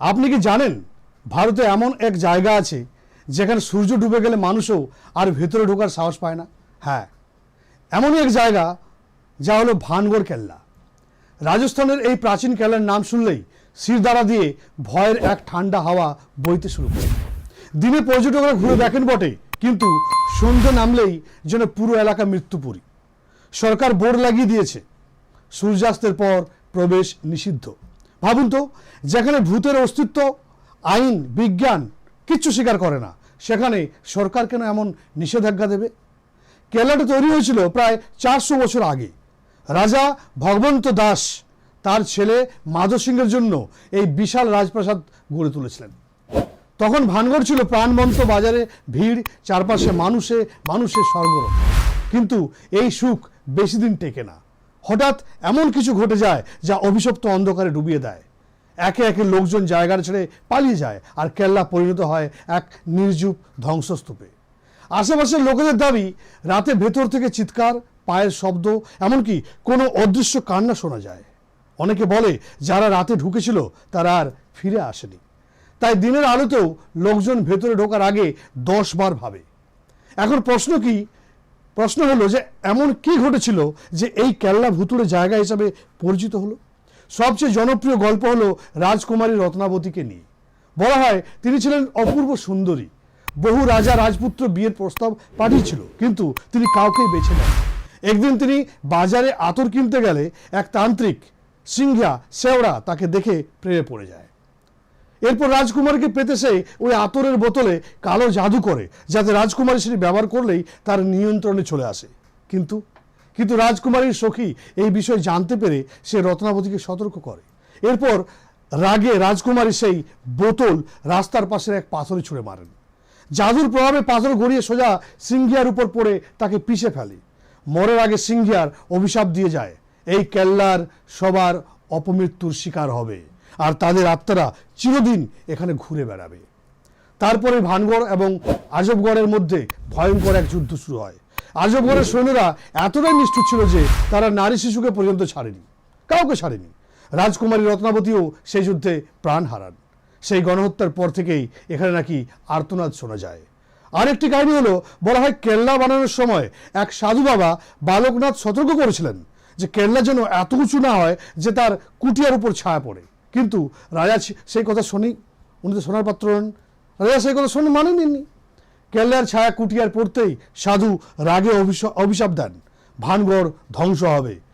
আপনি কি জানেন, ভারতে এমন এক জায়গা আছে যেখানে সূর্য ডুবে গেলে মানুষও আর ভেতরে ঢোকার সাহস পায় না? হ্যাঁ এমনই এক জায়গা যা হলো ভানগড় কেল্লা। রাজস্থানের এই প্রাচীন কেল্লার নাম শুনলেই শিরদাঁড়া দিয়ে ভয়ের এক ঠান্ডা হাওয়া বইতে শুরু করে। দিনে পর্যটকরা ঘুরে দেখেন বটে, কিন্তু সন্ধ্যে নামলেই যেন পুরো এলাকা মৃত্যুপুরী। সরকার বোর্ড লাগিয়ে দিয়েছে। সূর্যাস্তের পর প্রবেশ নিষিদ্ধ। ভাবুন তো, যেখানে ভূতের অস্তিত্ব, আইন, বিজ্ঞান কিচ্ছু স্বীকার করে না, সেখানে সরকার কেন এমন নিষেধাজ্ঞা দেবে? কেল্লাটা তৈরি হয়েছিল প্রায় চারশো বছর আগে। রাজা ভগবন্ত দাস তার ছেলে মাধব সিংহের জন্য এই বিশাল রাজপ্রাসাদ গড়ে তুলেছিলেন। তখন ভানগড় ছিল প্রাণবন্ত বাজারে ভিড়, চারপাশে মানুষে, মানুষের সরগরম। কিন্তু এই সুখ বেশি দিন টেকে না। হঠাৎ এমন কিছু ঘটে যায় যা অভিশপ্ত অন্ধকারে ডুবিয়ে দেয়। একে একে লোকজন জায়গাটা ছেড়ে পালিয়ে যায় আর কেল্লা পরিণত হয় এক নির্জীব ধ্বংসস্তূপে। আশেপাশের লোকেদের দাবি, রাতে ভেতর থেকে চিৎকার, পায়ের শব্দ, এমনকি কোনো অদৃশ্য কান্না শোনা যায়। অনেকে বলে, যারা রাতে ঢুকেছিল, তারা আর ফিরে আসেনি। তাই দিনের আলোতেও লোকজন ভেতরে ঢোকার আগে দশ বার ভাবে। এখন প্রশ্ন কি প্রশ্ন হলো যে এমন কি ঘটেছিল যে এই কেল্লা ভুতুড়ে জায়গা হিসাবে পরিচিত হলো? সবচেয়ে জনপ্রিয় গল্প হলো রাজকুমারী রত্নাবতীকে নিয়ে। বলা হয় তিনি ছিলেন অপূর্ব সুন্দরী। বহু রাজা রাজপুত্র বিয়ের প্রস্তাব পাঠিয়েছিল, কিন্তু তিনি কাউকেই বেছে নেন একদিন তিনি বাজারে আতর কিনতে গেলে এক তান্ত্রিক সিংহা, শেওড়া তাকে দেখে প্রেমে পড়ে যায়। এরপর রাজকুমারকে পেতে সে ওই আতরের বোতলে কালো জাদু করে, যাতে রাজকুমারী সেটি ব্যবহার করলেই তার নিয়ন্ত্রণে চলে আসে। কিন্তু কিন্তু রাজকুমারীর সখী এই বিষয় জানতে পেরে সে রত্নাবতীকে সতর্ক করে। এরপর রাগে রাজকুমারী সেই বোতল রাস্তার পাশের এক পাথরে ছুঁড়ে মারেন। জাদুর প্রভাবে পাথর গড়িয়ে সোজা সিংহিয়ার উপর পড়ে তাকে পিষে ফেলে। মরার আগে সিংহিয়ার অভিশাপ দিয়ে যায়, এই কেল্লার সবার অপমৃত্যুর শিকার হবে। আর তাদের আত্মারা চিরদিন এখানে ঘুরে বেড়াবে। তারপরে ভানগড় এবং আজবগড়ের মধ্যে ভয়ঙ্কর এক যুদ্ধ শুরু হয়। আজবগড়ের সৈন্যরা এতটাই নিষ্ঠুর ছিল যে তারা নারী শিশুকে পর্যন্ত ছাড়েনি, কাউকে ছাড়েনি। রাজকুমারী রত্নাবতীও সেই যুদ্ধে প্রাণ হারান। সেই গণহত্যার পর থেকেই এখানে নাকি আর্তনাদ শোনা যায়। আরেকটি কাহিনী হলো, বলা হয় কেল্লা বানানোর সময় এক সাধু বাবা বালকনাথ সতর্ক করেছিলেন যে কেল্লা যেন এত উঁচু না হয় যে তার কুটিয়ার উপর ছায়া পড়ে। কিন্তু রাজা সেই কথা শুনি, উনি তো সোনার পাত্র হন। রাজা সেই কথা শুনে মানেননি কেল্লার ছায়া কুটিয়ার পড়তেই সাধু রাগে অভিশ- অভিশাপ দেন। ভানগড় ধ্বংস হবে।